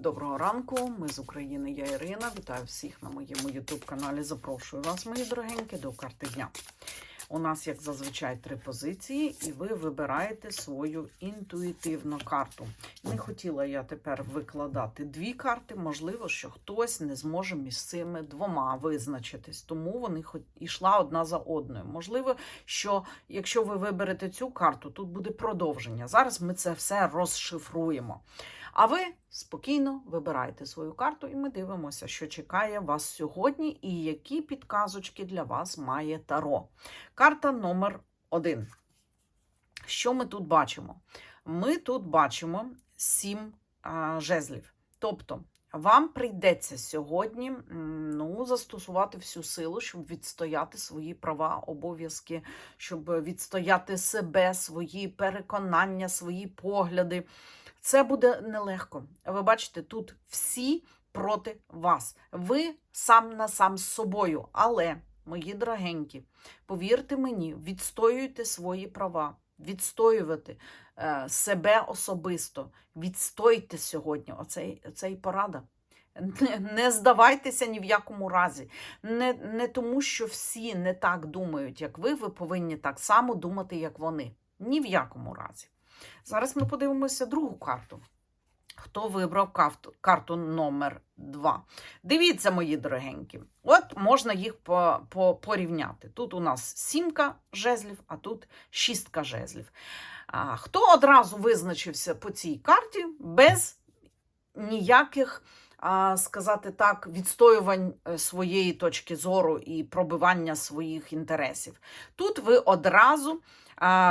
Доброго ранку, ми з України, я Ірина. Вітаю всіх на моєму youtube каналі. Запрошую вас, мої дорогенькі, до карти дня. У нас, як зазвичай, три позиції, і ви вибираєте свою інтуїтивну карту. Не хотіла я тепер викладати дві карти. Можливо, що хтось не зможе між цими двома визначитись, тому вони йшла одна за одною. Можливо, що якщо ви виберете цю карту, тут буде продовження. Зараз ми це все розшифруємо. А ви спокійно вибирайте свою карту, і ми дивимося, що чекає вас сьогодні, і які підказочки для вас має Таро. Карта номер один. Що ми тут бачимо? Ми тут бачимо сім а, жезлів. Тобто, вам прийдеться сьогодні ну, застосувати всю силу, щоб відстояти свої права, обов'язки, щоб відстояти себе, свої переконання, свої погляди. Це буде нелегко. Ви бачите, тут всі проти вас. Ви сам на сам з собою. Але, мої дорогенькі, повірте мені, відстоюйте свої права, відстоювати е, себе особисто. Відстойте сьогодні. Оцей, оцей порада. Не, здавайтеся ні в якому разі. Не, не тому, що всі не так думають, як ви, ви повинні так само думати, як вони. Ні в якому разі. Зараз ми подивимося другу карту. Хто вибрав карту, карту номер 2? Дивіться, мої дорогенькі. От можна їх по, по, порівняти. Тут у нас сімка жезлів, а тут шістка жезлів. А, хто одразу визначився по цій карті без ніяких, сказати так, відстоювань е, своєї точки зору і пробивання своїх інтересів? Тут ви одразу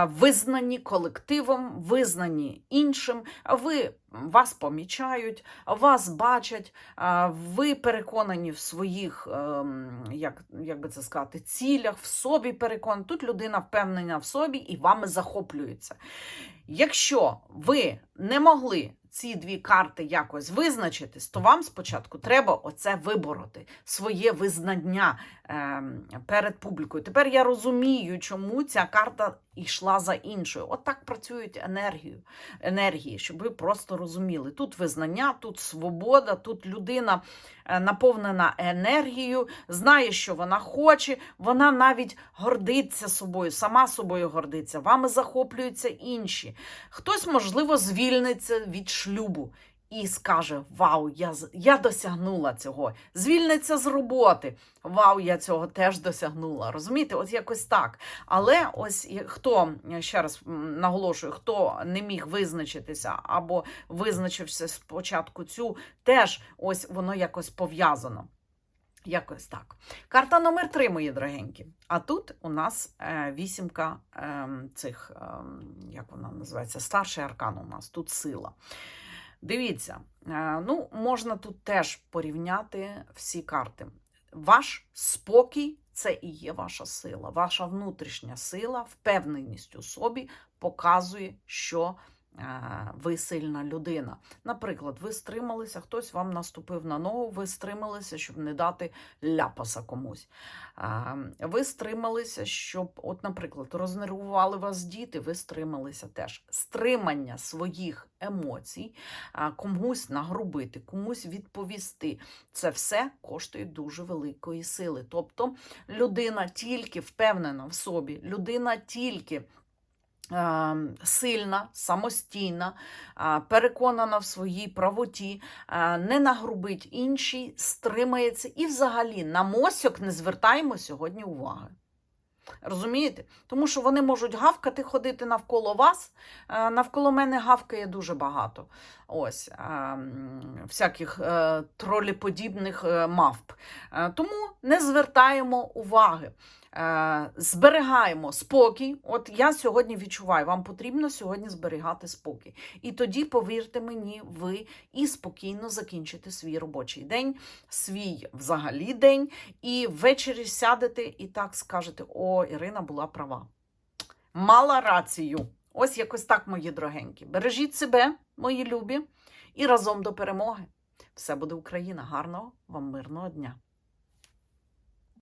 визнані колективом, визнані іншим, ви вас помічають, вас бачать, ви переконані в своїх, ем, як, як би це сказати, цілях, в собі переконані. Тут людина впевнена в собі і вами захоплюється. Якщо ви не могли ці дві карти якось визначитись, то вам спочатку треба оце вибороти, своє визнання ем, перед публікою. Тепер я розумію, чому ця карта йшла за іншою. От так працюють енергію, енергії, щоб ви просто розуміли. Тут визнання, тут свобода, тут людина е, наповнена енергією, знає, що вона хоче, вона навіть гордиться собою, сама собою гордиться, вами захоплюються інші. Хтось, можливо, звільниться від шлюбу. І скаже: Вау, я, я досягнула цього. Звільниться з роботи. Вау, я цього теж досягнула. Розумієте, от якось так. Але ось хто ще раз наголошую, хто не міг визначитися або визначився спочатку цю, теж ось воно якось пов'язано. Якось так. Карта номер три, мої дорогенькі. А тут у нас е, вісімка е, цих, е, як вона називається, старший аркан у нас, тут сила. Дивіться, е, ну, можна тут теж порівняти всі карти. Ваш спокій це і є ваша сила. Ваша внутрішня сила, впевненість у собі показує, що ви сильна людина. Наприклад, ви стрималися, хтось вам наступив на ногу, ви стрималися, щоб не дати ляпаса комусь. Ви стрималися, щоб, от, наприклад, рознервували вас діти, ви стрималися теж. Стримання своїх емоцій, комусь нагрубити, комусь відповісти. Це все коштує дуже великої сили. Тобто людина тільки впевнена в собі, людина тільки. Е, Сильна, самостійна, е, переконана в своїй правоті, е, не нагрубить іншій, стримається і взагалі на мосьок не звертаємо сьогодні уваги. Розумієте? Тому що вони можуть гавкати, ходити навколо вас. Е, Навколо мене гавкає дуже багато. Ось е, всяких троліподібних е, мавп. Тому не звертаємо уваги. Е, Зберігаємо спокій. От я сьогодні відчуваю, вам потрібно сьогодні зберігати спокій. І тоді, повірте мені, ви і спокійно закінчите свій робочий день, свій взагалі день, і ввечері сядете і так скажете: О, Ірина була права. Мала рацію. Ось якось так, мої дорогенькі. Бережіть себе, мої любі, і разом до перемоги. Все буде Україна. Гарного вам мирного дня!